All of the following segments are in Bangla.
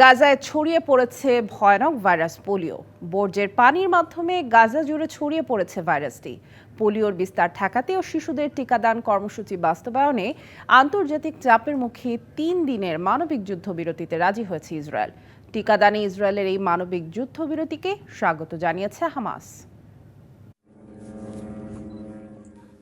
গাজায় ছড়িয়ে পড়েছে ভয়ানক ভাইরাস পোলিও। বর্জ্যের পানির মাধ্যমে গাজা জুড়ে ছড়িয়ে পড়েছে ভাইরাসটি। পোলিওর বিস্তার ঠেকাতে ও শিশুদের টিকাদান কর্মসূচি বাস্তবায়নে আন্তর্জাতিক চাপের মুখে তিন দিনের মানবিক যুদ্ধবিরতিতে রাজি হয়েছে ইসরায়েল। টিকাদানে ইসরায়েলের এই মানবিক যুদ্ধবিরতিকে স্বাগত জানিয়েছে হামাস।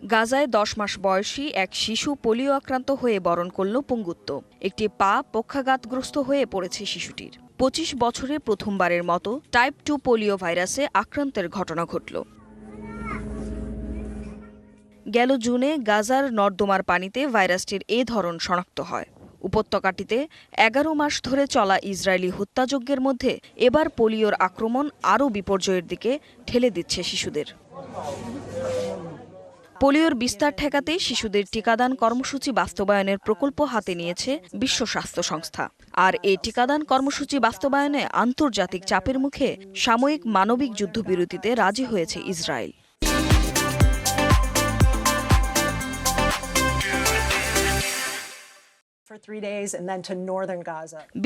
গাজায় দশ মাস বয়সী এক শিশু পোলিও আক্রান্ত হয়ে বরণ করল পঙ্গুত্ব। একটি পা পক্ষাঘাতগ্রস্ত হয়ে পড়েছে শিশুটির। পঁচিশ বছরে প্রথমবারের মতো টাইপ টু পোলিও ভাইরাসে আক্রান্তের ঘটনা ঘটল। গেল জুনে গাজার নর্দমার পানিতে ভাইরাসটির এ ধরন শনাক্ত হয়। উপত্যকাটিতে এগারো মাস ধরে চলা ইসরায়েলি হত্যাযজ্ঞের মধ্যে এবার পোলিওর আক্রমণ আরও বিপর্যয়ের দিকে ঠেলে দিচ্ছে শিশুদের। পোলিওর বিস্তার ঠেকাতে শিশুদের টিকাদান কর্মসূচি বাস্তবায়নের প্রকল্প হাতে নিয়েছে বিশ্ব স্বাস্থ্য সংস্থা। আর এই টিকাদান কর্মসূচি বাস্তবায়নে আন্তর্জাতিক চাপের মুখে সাময়িক মানবিক যুদ্ধবিরতিতে রাজি হয়েছে ইসরায়েল.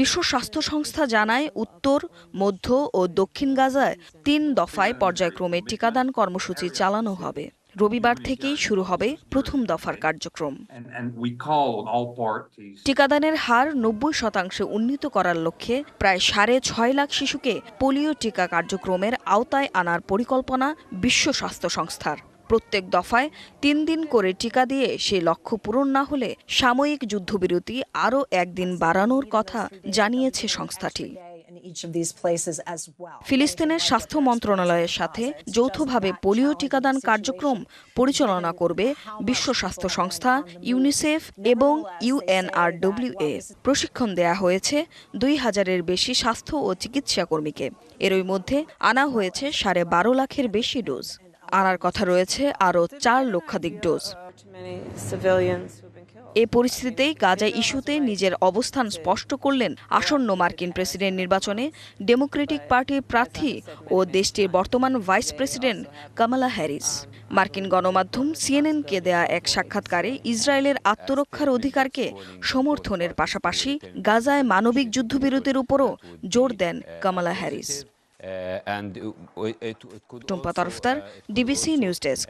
বিশ্ব স্বাস্থ্য সংস্থা জানায় উত্তর মধ্য ও দক্ষিণ গাজায় তিন দফায় পর্যায়ক্রমে টিকাদান কর্মসূচি চালানো হবে। রবিবার থেকেই শুরু হবে প্রথম দফার কার্যক্রম। টিকাদানের হার নব্বই শতাংশে উন্নীত করার লক্ষ্যে প্রায় সাড়ে ছয় লাখ শিশুকে পোলিও টিকা কার্যক্রমের আওতায় আনার পরিকল্পনা বিশ্ব স্বাস্থ্য সংস্থার। প্রত্যেক দফায় তিন দিন করে টিকা দিয়ে সেই লক্ষ্য পূরণ না হলে সাময়িক যুদ্ধবিরতি আরও একদিন বাড়ানোর কথা জানিয়েছে সংস্থাটি। ফিলিস্তিনের স্বাস্থ্য মন্ত্রণালয়ের সাথে যৌথভাবে পোলিও টিকাদান কার্যক্রম পরিচালনা করবে বিশ্ব স্বাস্থ্য সংস্থা ইউনিসেফ এবং ইউএনআরডব্লিউএ প্রশিক্ষণ দেয়া হয়েছে দুই হাজারের বেশি স্বাস্থ্য ও চিকিৎসা কর্মীকে এরই মধ্যে আনা হয়েছে সাড়ে বারো লাখের বেশি ডোজ। আনার কথা রয়েছে আরও চার লক্ষাধিক ডোজ। এ পরিস্থিতিতেই গাজা ইস্যুতে নিজের অবস্থান স্পষ্ট করলেন আসন্ন মার্কিন প্রেসিডেন্ট নির্বাচনে ডেমোক্রেটিক পার্টির প্রার্থী ও দেশটির বর্তমান ভাইস প্রেসিডেন্ট কামালা হ্যারিস। মার্কিন গণমাধ্যম সিএনএনকে দেয়া এক সাক্ষাৎকারে ইসরায়েলের আত্মরক্ষার অধিকারকে সমর্থনের পাশাপাশি গাজায় মানবিক যুদ্ধবিরতির উপরও জোর দেন Kamala Harris. Uh, uh, Tumpa Tarafdar uh, DBC news desk.